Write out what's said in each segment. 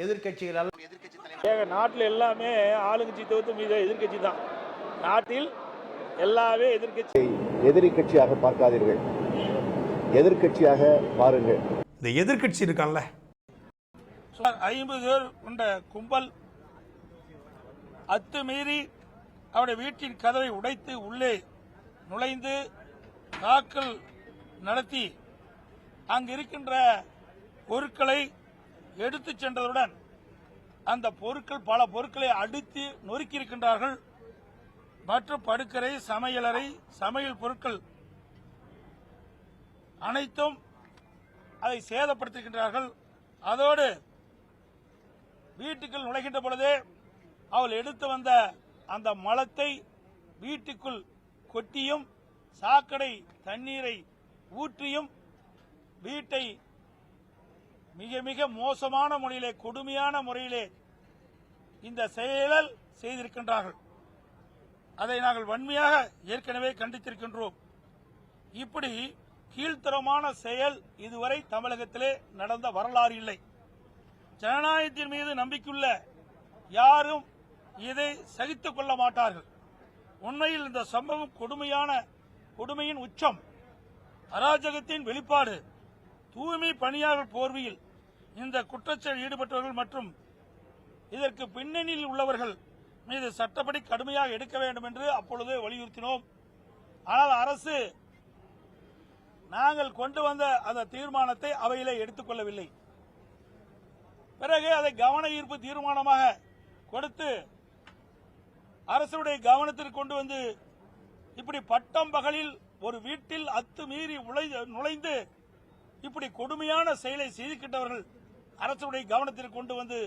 எதிர்க்கட்சிகளால் ஏங்க நாட்டில் எல்லாமே ஆளுங்கட்சி தவிர்த்து மீது எதிர்க்கட்சி தான். நாட்டில் எல்லாமே எதிர்க்கட்சி. எதிரி கட்சியாக பார்க்காதீர்கள். எதிர்க்கட்சியாக பாருங்கள். இந்த எதிர்க்கட்சி இருக்கான்ல. ஐம்பது பேர் கொண்ட கும்பல் அத்துமீறி அவருடைய வீட்டின் கதவை உடைத்து உள்ளே நுழைந்து தாக்கல் நடத்தி அங்கு இருக்கின்ற பொருட்களை எடுத்துச் சென்றதுடன் அந்த பொருட்கள் பல பொருட்களை அடித்து நொறுக்கி இருக்கின்றார்கள் மற்றும் படுக்கரை சமையலறை சமையல் பொருட்கள் அனைத்தும் அதை சேதப்படுத்துகின்றார்கள். அதோடு வீட்டுக்குள் நுழைகின்ற பொழுதே அவள் எடுத்து வந்த அந்த மலத்தை வீட்டுக்குள் கொட்டியும் சாக்கடை தண்ணீரை ஊற்றியும் வீட்டை மிக மிக மோசமான முறையிலே கொடுமையான முறையிலே இந்த செயலல் செய்திருக்கின்றார்கள். அதை நாங்கள் வன்மையாக ஏற்கனவே கண்டித்திருக்கின்றோம். இப்படி கீழ்த்தரமான செயல் இதுவரை தமிழகத்திலே நடந்த வரலாறு இல்லை. ஜனநாயகத்தின் மீது நம்பிக்கையுள்ள யாரும் இதை சகித்துக் கொள்ள மாட்டார்கள். உண்மையில் இந்த சம்பவம் கொடுமையான கொடுமையின் உச்சம் அராஜகத்தின் வெளிப்பாடு தூய்மை பணியாளர் போர்வையில் இந்த குற்றச்செயல் ஈடுபட்டவர்கள் மற்றும் இதற்கு பின்னணியில் உள்ளவர்கள் மீது சட்டப்படி கடுமையாக எடுக்க வேண்டும் என்று அப்பொழுது வலியுறுத்தினோம். ஆனால் அரசு நாங்கள் கொண்டு வந்த அந்த தீர்மானத்தை அவையிலே எடுத்துக்கொள்ளவில்லை பிறகு அதை கவன ஈர்ப்பு தீர்மானமாக கொடுத்து அரசுடைய கவனத்திற்கு கொண்டு வந்து இப்படி பட்டம் பகலில் ஒரு வீட்டில் அத்துமீறி உழை- நுழைந்து இப்படி கொடுமையான செயலை செய்திருக்கின்றவர்கள் அரசுடைய கவனத்திற்கு கொண்டு வந்து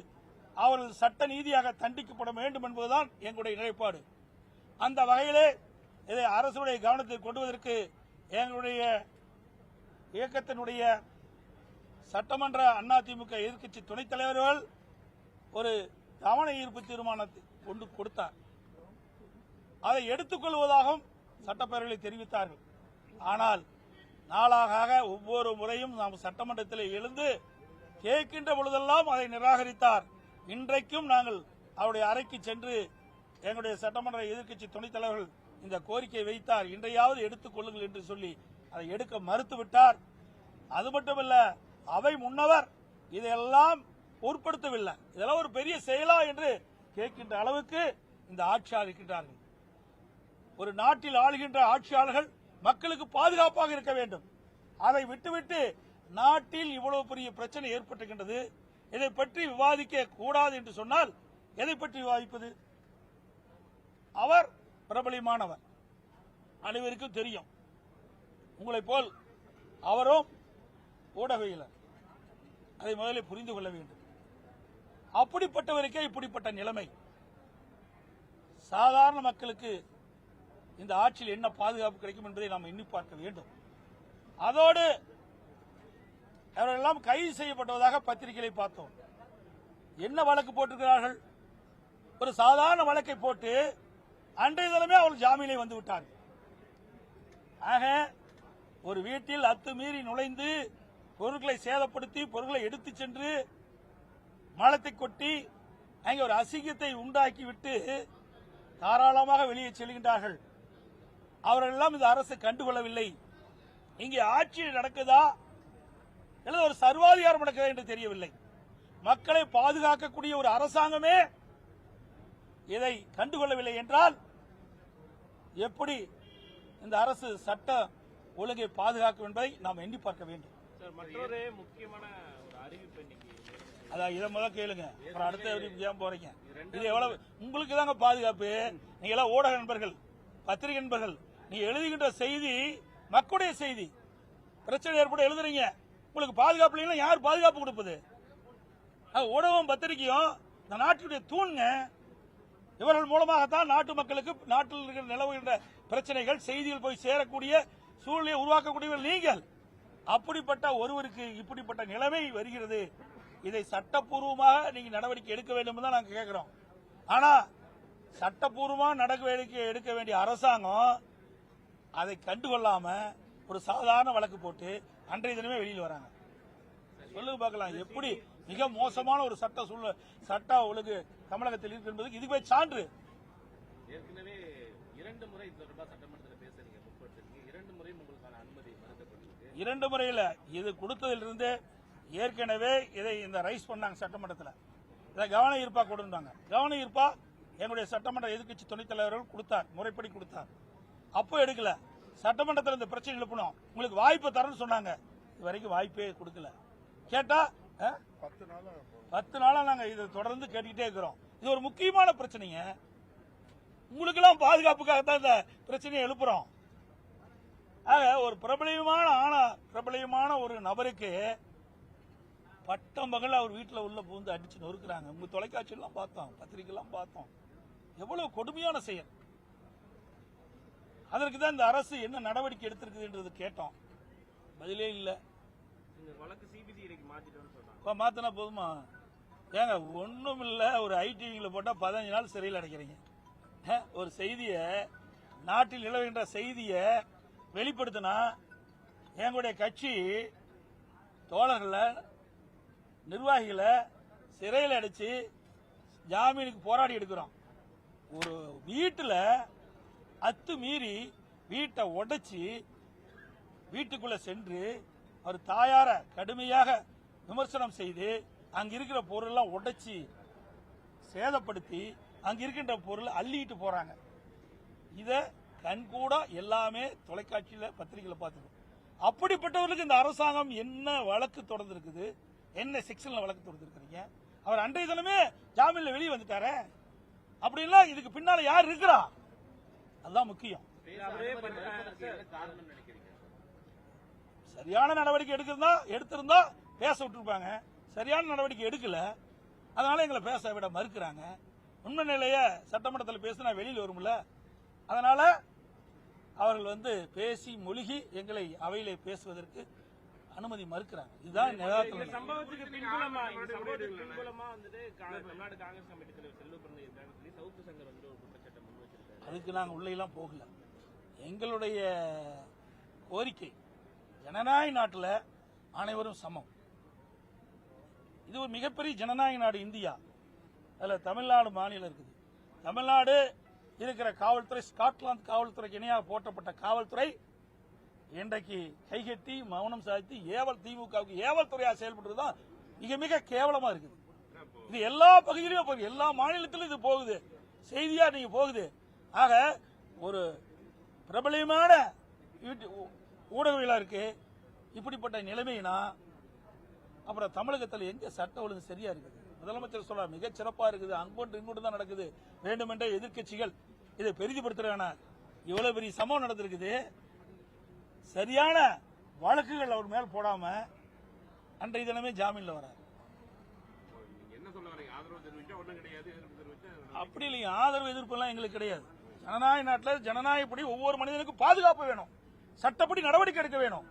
அவர்கள் சட்ட நீதியாக தண்டிக்கப்பட வேண்டும் என்பதுதான் எங்களுடைய நிலைப்பாடு. அந்த வகையிலே இதை அரசுடைய கவனத்திற்கு கொண்டுவதற்கு எங்களுடைய இயக்கத்தினுடைய சட்டமன்ற அதிமுக எதிர்க்கட்சி துணைத் தலைவர்கள் ஒரு கவன ஈர்ப்பு தீர்மானத்தை கொண்டு கொடுத்தார். அதை எடுத்துக்கொள்வதாகவும் சட்டப்பேரவையில் தெரிவித்தார்கள். ஆனால் நாளாக ஒவ்வொரு முறையும் நாம் சட்டமன்றத்தில் எழுந்து கேட்கின்ற பொழுதெல்லாம் அதை நிராகரித்தார். இன்றைக்கும் நாங்கள் அவருடைய அறைக்கு சென்று எங்களுடைய சட்டமன்ற எதிர்க்கட்சி துணைத் தலைவர்கள் இந்த கோரிக்கை வைத்தார். இன்றையாவது எடுத்துக் கொள்ளுங்கள் என்று சொல்லி அதை எடுக்க மறுத்துவிட்டார். அது மட்டுமல்ல அவை முன்னவர் இதையெல்லாம் பொருட்படுத்தவில்லை. இதெல்லாம் ஒரு பெரிய செயலா என்று கேட்கின்ற அளவுக்கு இந்த ஆட்சியாளர் இருக்கின்றார்கள். ஒரு நாட்டில் ஆளுகின்ற ஆட்சியாளர்கள் மக்களுக்கு பாதுகாப்பாக இருக்க வேண்டும். அதை விட்டுவிட்டு நாட்டில் இவ்வளவு பெரிய பிரச்சனை ஏற்பட்டுகின்றது இதை பற்றி விவாதிக்க கூடாது என்று சொன்னால் எதை பற்றி விவாதிப்பது? அவர் பிரபலியமானவர் அனைவருக்கும் தெரியும். உங்களை போல் அவரும் ஊடகவியலர். அதை முதலில் புரிந்து கொள்ள வேண்டும். அப்படிப்பட்டவருக்கே இப்படிப்பட்ட நிலைமை. சாதாரண மக்களுக்கு இந்த ஆட்சியில் என்ன பாதுகாப்பு கிடைக்கும் என்பதை நாம் எண்ணி பார்க்க வேண்டும். அதோடு அவரெல்லாம் கைது செய்யப்பட்டதாக பத்திரிகைகளை பார்த்தோம். என்ன வழக்கு போட்டிருக்கிறார்கள்? ஒரு சாதாரண வழக்கை போட்டு அன்றைய தினமே அவர்கள் ஜாமீனை வந்து விட்டார்கள். ஆக ஒரு வீட்டில் அத்துமீறி நுழைந்து பொருட்களை சேதப்படுத்தி பொருட்களை எடுத்து சென்று மலத்தை கொட்டி அங்கே ஒரு அசிங்கத்தை உண்டாக்கிவிட்டு தாராளமாக வெளியே செல்கின்றார்கள். அவர்களெல்லாம் இந்த அரசு கண்டுகொள்ளவில்லை. இங்கே ஆட்சி நடக்குதா? அல்லது ஒரு சர்வாதிகாரம் நடக்குதா என்று தெரியவில்லை. மக்களை பாதுகாக்கக்கூடிய ஒரு அரசாங்கமே இதை கண்டுகொள்ளவில்லை என்றால் எப்படி இந்த அரசு சட்ட ஒழுங்கை பாதுகாக்கும் என்பதை நாம் எண்ணி பார்க்க வேண்டும். மற்றொரு முக்கியமான ஒரு அறிவிப்பு இன்னைக்கு. அதான் இதை முதல் கேளுங்க. அப்புறம் அடுத்த ஏன் போறீங்க? இது எவ்வளவு? உங்களுக்கு தாங்க பாதுகாப்பு. நீங்க எல்லாம் ஊடக நண்பர்கள் பத்திரிகை நண்பர்கள். நீ எழுதுகின்ற செய்தி மக்களுடைய செய்தி. பிரச்சனை ஏற்பட எழுதுறீங்க. உங்களுக்கு பாதுகாப்பு இல்லைன்னா யார் பாதுகாப்பு கொடுப்பது? ஊடகம் பத்திரிகையும் இந்த நாட்டினுடைய தூண்ங்க. இவர்கள் மூலமாகத்தான் நாட்டு மக்களுக்கு நாட்டில் இருக்கிற நிலவுகின்ற பிரச்சனைகள் செய்திகள் போய் சேரக்கூடிய சூழ்நிலையை உருவாக்கக்கூடியவர்கள் நீங்கள். அப்படிப்பட்ட ஒருவருக்கு இப்படிப்பட்ட நிலைமை வருகிறது. இதை சட்டப்பூர்வமாக நீங்க நடவடிக்கை எடுக்க வேண்டும் தான் நாங்கள் கேட்கிறோம் ஆனா சட்டப்பூர்வமாக நடவடிக்கை எடுக்க வேண்டிய அரசாங்கம் அதை கண்டுகொள்ளாம ஒரு சாதாரண வழக்கு போட்டு அன்றைய தினமே வெளியில் வராங்க. சொல்லுங்க பார்க்கலாம். எப்படி மிக மோசமான ஒரு சட்ட சூழ்நிலை சட்ட ஒழுங்கு தமிழகத்தில் இருக்கு என்பதுக்கு இதுவே சான்று. ஏற்கனவே இரண்டு முறை தொடர்பாக சட்டமன்றத்தில் பேசுறீங்க முற்படுத்திருக்கீங்க. இரண்டு முறையும் உங்களுக்கான அனுமதி மறுக்கப்பட்டிருக்கு. இரண்டு முறையில் இது கொடுத்ததிலிருந்து ஏற்கனவே இதை இந்த ரைஸ் பண்ணாங்க சட்டமன்றத்தில். இதை கவன ஈர்ப்பா கொடுத்தாங்க கவன ஈர்ப்பா எங்களுடைய சட்டமன்ற எதிர்க்கட்சி துணைத் தலைவர்கள் கொடுத்தார். முறைப்படி கொடுத்தார். அப்போ எடுக்கல. சட்டமன்றத்தில் இந்த பிரச்சனை எழுப்பணும். உங்களுக்கு வாய்ப்பு தரேன்னு சொன்னாங்க. இது வரைக்கும் வாய்ப்பே கொடுக்கல. கேட்டா பத்து நாளா நாங்க இதை தொடர்ந்து கேட்டுக்கிட்டே இருக்கிறோம். இது ஒரு முக்கியமான பிரச்சனைங்க. உங்களுக்கெல்லாம் பாதுகாப்புக்காக தான் இந்த பிரச்சனையை எழுப்புறோம். ஆக ஒரு பிரபலியமான ஆனா பிரபலியமான ஒரு நபருக்கு பட்டம் பகல் அவர் வீட்டில் உள்ள புகுந்து அடிச்சு நொறுக்கிறாங்க. உங்க தொலைக்காட்சியெல்லாம் பார்த்தோம் பத்திரிக்கைலாம் பார்த்தோம். எவ்வளவு கொடுமையான செயல். அதற்கு தான் இந்த அரசு என்ன நடவடிக்கை எடுத்திருக்குதுன்றது கேட்டோம். பதிலே இல்லை. வழக்கு சிபிசிஐடிக்கு மாத்தினா போதுமா? ஏங்க ஒன்றும் இல்லை ஒரு ஐடிவியில் போட்டால் பதினஞ்சு நாள் சிறையில் அடைக்கிறீங்க. ஒரு செய்தியை நாட்டில் நிலவுகின்ற செய்தியை வெளிப்படுத்தினா எங்களுடைய கட்சி தோழர்களை நிர்வாகிகளை சிறையில் அடைச்சு ஜாமீனுக்கு போராடி எடுக்கிறோம். ஒரு வீட்டில் அத்து மீறி வீட்டை உடைச்சி வீட்டுக்குள்ள சென்று அவர் தாயார கடுமையாக விமர்சனம் செய்து அங்க இருக்கிற பொருள்லாம் உடைச்சி சேதப்படுத்தி அங்க இருக்கின்ற பொருள் அள்ளிட்டு போறாங்க. இத கண்கூட எல்லாமே தொலைக்காட்சியில பத்திரிகையில பார்த்துருக்கோம் அப்படிப்பட்டவர்களுக்கு இந்த அரசாங்கம் என்ன வழக்கு தொடர்ந்துருக்குது? என்ன செக்ஷன்ல வழக்கு தொடர்ந்துருக்கீங்க அவர் அன்றைய தினமே ஜாமீன்ல வெளியே வந்துட்டாரே. அப்படின்னா இதுக்கு பின்னால யார் இருக்கிறா? அதுதான் முக்கியம். சரியான நடவடிக்கை எடுக்கிறதா எடுத்திருந்தா பேச விட்டுருப்பாங்க. சரியான நடவடிக்கை எடுக்கல. அதனால எங்களை பேச விட மறுக்கிறாங்க. உண்மை நிலைய சட்டமன்றத்தில் பேசினா வெளியில் வரும்ல. அதனால அவர்கள் வந்து பேசி மொழிகி எங்களை அவையிலே பேசுவதற்கு அனுமதி மறுக்கிறாங்க. இதுதான் சம்பவத்துக்கு அதுக்கு நாங்கள் உள்ளேலாம் போகல. எங்களுடைய கோரிக்கை ஜனநாயக நாட்டில் அனைவரும் சமம். இது ஒரு மிகப்பெரிய ஜனநாயக நாடு இந்தியா. அதில் தமிழ்நாடு மாநிலம் இருக்குது. தமிழ்நாடு இருக்கிற காவல்துறை ஸ்காட்லாந்து காவல்துறைக்கு இணையாக போட்டப்பட்ட காவல்துறை இன்றைக்கு கைகட்டி மௌனம் சாதித்து ஏவல் திமுகவுக்கு ஏவல் துறையாக செயல்படுறது தான் மிக மிக கேவலமாக இருக்குது. இது எல்லா பகுதியிலும் போகுது. எல்லா மாநிலத்திலும் இது போகுது. செய்தியாக நீங்கள் போகுது. ஆக ஒரு பிரபலியமான யூடி- ஊ- ஊடகவியலாளருக்கு இப்படிப்பட்ட நிலைமைனா அப்புறம் தமிழகத்தில் எங்க சட்ட ஒழுங்கு சரியா இருக்குது? முதலமைச்சர் சொல்ற மிகச் சிறப்பா இருக்குது. அங்கோட்டு இங்கோட்டு தான் நடக்குது. வேண்டுமென்றே எதிர்க்கட்சிகள் இதை பெரிதுபடுத்துறாங்க. இவ்வளவு பெரிய சம்பவம் நடந்திருக்குது. சரியான வழக்குகள் அவர் மேல் போடாம அன்றைய தினமே ஜாமீன்ல தெரிவிச்சா அப்படி இல்லைங்க. ஆதரவு எதிர்ப்பு எல்லாம் எங்களுக்கு கிடையாது. ஜனநாயக நாட்டில் ஜனநாயகப்படி ஒவ்வொரு மனிதனுக்கும் பாதுகாப்பு வேணும். சட்டப்படி நடவடிக்கை எடுக்க வேணும்.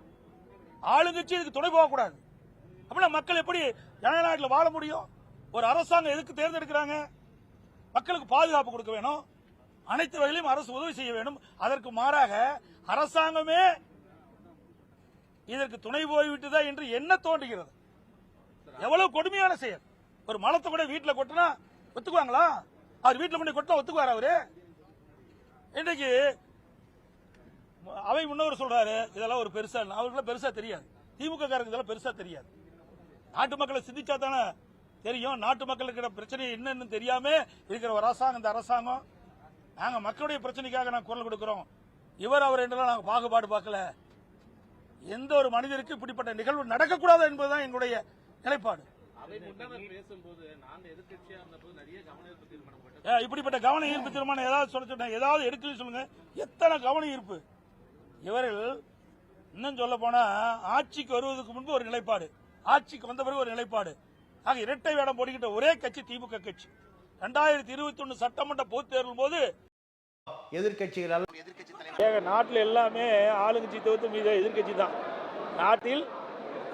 ஆளுங்கட்சி இதுக்கு துணை போகக்கூடாது. அப்படின்னா மக்கள் எப்படி ஜனநாயகத்தில் வாழ முடியும்? ஒரு அரசாங்கம் எதுக்கு தேர்ந்தெடுக்கிறாங்க? மக்களுக்கு பாதுகாப்பு கொடுக்க வேணும். அனைத்து வகையிலும் அரசு உதவி செய்ய வேண்டும். அதற்கு மாறாக அரசாங்கமே இதற்கு துணை போய்விட்டதா என்று என்ன தோன்றுகிறது? எவ்வளவு கொடுமையான செயல். ஒரு மலத்தை கூட வீட்டில் கொட்டினா ஒத்துக்குவாங்களா? அவர் வீட்டில் கொண்டு கொட்டினா ஒத்துக்குவார் அவரு? இன்றைக்கு அவை முன்னவர் சொல்றாரு இதெல்லாம் ஒரு பெருசா இல்ல. அவருக்குலாம் பெருசா தெரியாது. திமுக காரங்க இதெல்லாம் பெருசா தெரியாது. நாட்டு மக்களை சிந்திச்சா தானே தெரியும். நாட்டு மக்களுக்கு பிரச்சனை என்னன்னு தெரியாம இருக்கிற ஒரு அரசாங்கம் இந்த அரசாங்கம் நாங்க மக்களுடைய பிரச்சனைக்காக நாங்க குரல் கொடுக்கிறோம். இவர் அவர் என்றெல்லாம் நாங்க பாகுபாடு பார்க்கல. எந்த ஒரு மனிதருக்கு இப்படிப்பட்ட நிகழ்வு நடக்கக்கூடாது என்பதுதான் எங்களுடைய நிலைப்பாடு. இப்படிப்பட்ட கவன ஈர்ப்பு தீர்மானம் ஏதாவது சொல்ல ஏதாவது எடுக்கலன்னு சொல்லுங்க. எத்தனை கவன ஈர்ப்பு? இவர்கள் இன்னும் சொல்ல போனா ஆட்சிக்கு வருவதற்கு முன்பு ஒரு நிலைப்பாடு. ஆட்சிக்கு வந்த பிறகு ஒரு நிலைப்பாடு. ஆக இரட்டை வேடம் போடுகின்ற ஒரே கட்சி திமுக கட்சி. ரெண்டாயிரத்தி இருபத்தி ஒன்னு சட்டமன்ற பொதுத் தேர்தல் போது எதிர்க்கட்சிகளால் ஏங்க நாட்டில் எல்லாமே ஆளுங்கட்சி தவிர்த்து மீது எதிர்கட்சி தான். நாட்டில்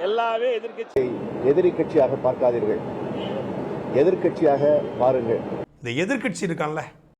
எல்லாமே எதிர்கட்சி எதிரி கட்சியாக பார்க்காதீர்கள். எதிர்க்கட்சியாக பாருங்கள் இந்த எதிர்க்கட்சி இருக்கான்ல.